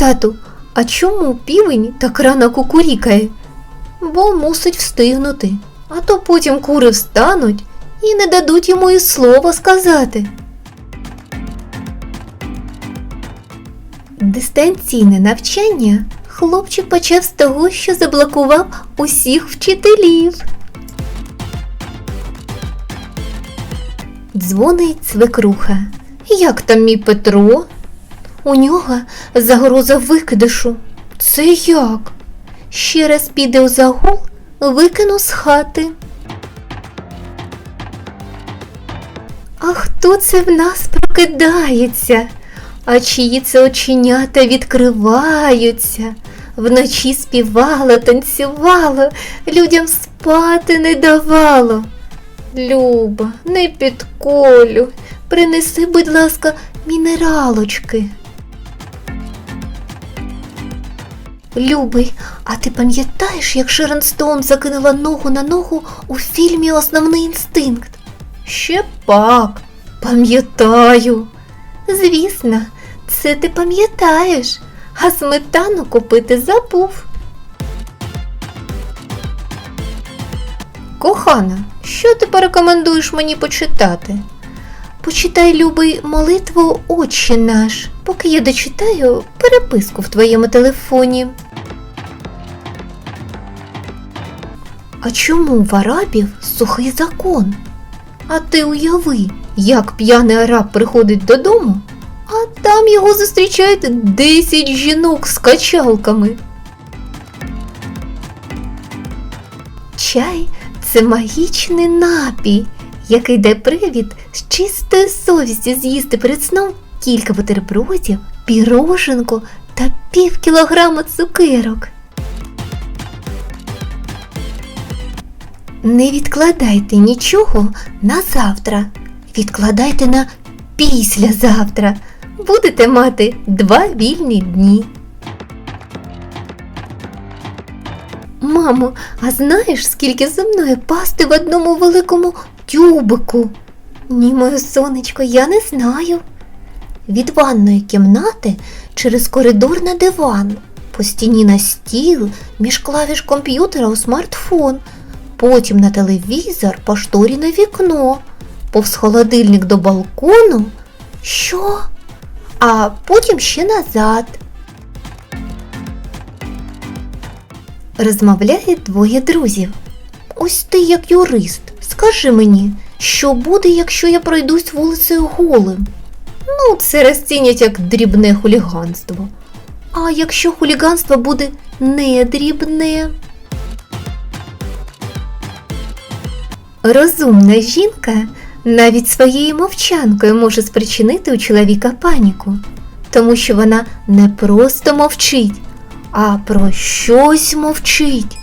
Тату, а чому півень так рано кукурікає? Бо мусить встигнути, а то потім кури встануть і не дадуть йому і слова сказати. Дистанційне навчання хлопчик почав з того, що заблокував усіх вчителів. Дзвонить свекруха. Як там мій Петро? У нього загроза викидишу. Це як? Ще раз піде у загул, викину з хати. А хто це в нас прокидається? А чиї це оченята відкриваються? Вночі співала, танцювала, людям спати не давало. Люба, не підколю, принеси, будь ласка, мінералочки. Любий, а ти пам'ятаєш, як Шерон Стоун закинула ногу на ногу у фільмі Основний інстинкт? Ще пак, пам'ятаю. Звісно, це ти пам'ятаєш, а сметану купити забув. Кохана, що ти порекомендуєш мені почитати? Почитай, любий, молитву Отче наш, поки я дочитаю переписку в твоєму телефоні. А чому в арабів сухий закон? А ти уяви, як п'яний араб приходить додому, а там його зустрічають 10 жінок з качалками. Чай це магічний напій, який дає привід з чистої совісті з'їсти перед сном кілька бутербродів, піроженку та пів кілограма цукерок. Не відкладайте нічого на завтра. Відкладайте на післязавтра. Будете мати два вільні дні. Мамо, а знаєш, скільки зубної пасти в одному великому тюбику? Ні, моє сонечко, я не знаю. Від ванної кімнати через коридор на диван, по стіні на стіл, між клавіш комп'ютера у смартфон, потім на телевізор, по шторі на вікно, повз холодильник до балкону. Що? А потім ще назад. Розмовляють двоє друзів. Ось ти, як юрист, скажи мені, що буде, якщо я пройдусь вулицею голим? Ну, це розцінять як дрібне хуліганство. А якщо хуліганство буде не дрібне? Розумна жінка навіть своєю мовчанкою може спричинити у чоловіка паніку, тому що вона не просто мовчить, а про щось мовчить.